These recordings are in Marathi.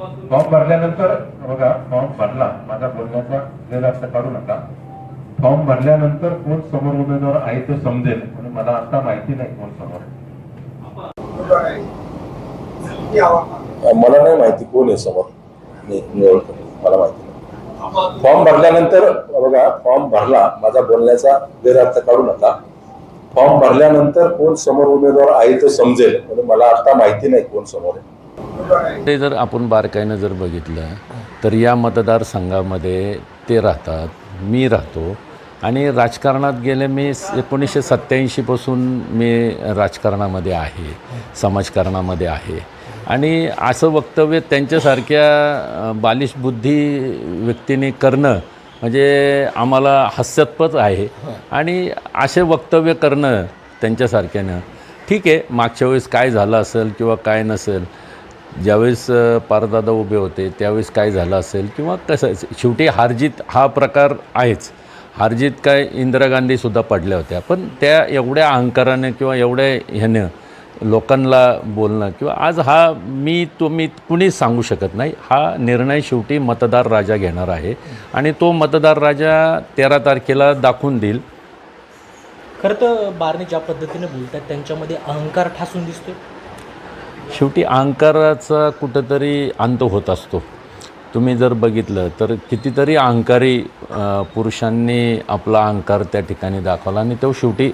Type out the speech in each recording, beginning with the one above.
फॉर्म भरल्यानंतर बघा फॉर्म भरला. माझा बोलण्याचा गैरअर्थ काढू नका. फॉर्म भरल्यानंतर कोण समोर उमेदवार आहे ते समजेल म्हणून मला आता माहिती नाही कोण समोर. मला नाही माहिती कोण आहे समोर. मी मला माहिती नाही. फॉर्म भरल्यानंतर बघा फॉर्म भरला. माझा बोलण्याचा गैरअर्थ काढू नका. फॉर्म भरल्यानंतर कोण समोर उमेदवार आहे ते समजेल म्हणून मला आता माहिती नाही कोण समोर आहे. ते जर आपण बारकाईनं जर बघितलं तर या मतदारसंघामध्ये ते राहतात मी राहतो. आणि राजकारणात गेले मी एकोणीसशे सत्त्याऐंशीपासून मी राजकारणामध्ये आहे समाजकारणामध्ये आहे. आणि असं वक्तव्य त्यांच्यासारख्या बालिश बुद्धी व्यक्तीने करणं म्हणजे आम्हाला हास्यास्पद आहे. आणि असे वक्तव्य करणं त्यांच्यासारख्यानं. ठीक आहे मागच्या वेळेस काय झालं असेल किंवा काय नसेल ज्यावेळेस पारदादा उभे होते त्यावेळेस काय झालं असेल किंवा कसं शेवटी हारजीत हा प्रकार आहेच. हारजीत काय इंदिरा गांधीसुद्धा पडल्या होत्या पण त्या एवढ्या अहंकारानं किंवा एवढ्या ह्यानं लोकांना बोलणं किंवा आज हा मी तुम्ही कुणीच सांगू शकत नाही हा निर्णय शेवटी मतदार राजा घेणार आहे आणि तो मतदार राजा तेरा तारखेला दाखवून देईल. खरं तर बारणे ज्या पद्धतीने बोलतात त्यांच्यामध्ये अहंकार ठासून दिसतोय. शेवटी अहंकाराचा कुठंतरी अंत होत असतो. तुम्ही जर बघितलं तर कितीतरी अहंकारी पुरुषांनी आपला अहंकार त्या ठिकाणी दाखवला आणि तो शेवटी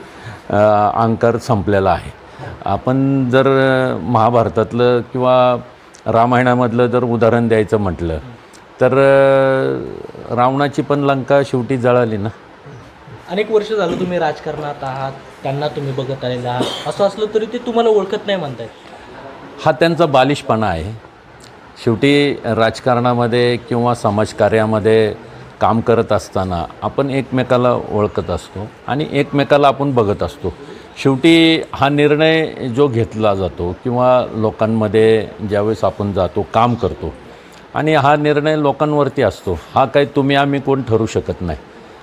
अहंकार संपलेला आहे. आपण जर महाभारतातलं किंवा रामायणामधलं जर उदाहरण द्यायचं म्हटलं तर रावणाची पण लंका शेवटी जळाली ना? अनेक वर्ष झालं तुम्ही राजकारणात आहात त्यांना तुम्ही बघत आलेला आहात. असं असलं तरी ते तुम्हाला ओळखत नाही म्हणतायत. हा त्यांचा बालिशपणा आहे. शेवटी राजकारणामध्ये किंवा समाजकार्यामध्ये काम करत असताना आपण एकमेकाला ओळखत असतो आणि एकमेकाला आपण बघत असतो. शेवटी हा निर्णय जो घेतला जातो किंवा लोकांमध्ये ज्यावेळेस आपण जातो काम करतो आणि हा निर्णय लोकांवरती असतो हा काही तुम्ही आम्ही कोण ठरू शकत नाही.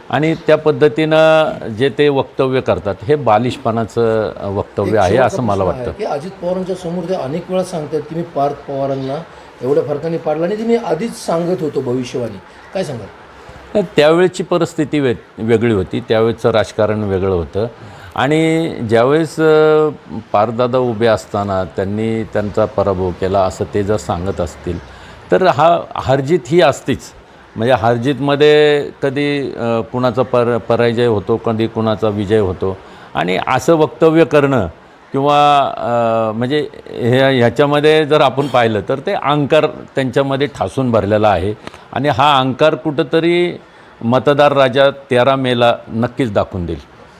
आणि त्या पद्धतीनं जे ते वक्तव्य करतात हे बालिशपणाचं वक्तव्य आहे असं मला वाटतं. की अजित पवारांच्या समोर ते अनेक वेळा सांगतात की मी पार्थ पवारांना एवढ्या फरकाने पाडला आणि ते मी आधीच सांगत होतो भविष्यवाणी. काय सांगाल? नाही, त्यावेळेची परिस्थिती वे वेगळी होती. त्यावेळेचं राजकारण वेगळं होतं. आणि ज्यावेळेस पारदादा उभे असताना त्यांनी त्यांचा पराभव केला असं ते जर सांगत असतील तर हा हारजीत ही असतीच. म्हणजे हारजीतमध्ये कधी कुणाचा पर पराजय होतो कधी कुणाचा विजय होतो. आणि असं वक्तव्य करणं किंवा म्हणजे हे ह्याच्यामध्ये जर आपण पाहिलं तर ते अहंकार त्यांच्यामध्ये ठासून भरलेला आहे. आणि हा अहंकार कुठंतरी मतदार राजा तेरा मेला नक्कीच दाखवून देईल.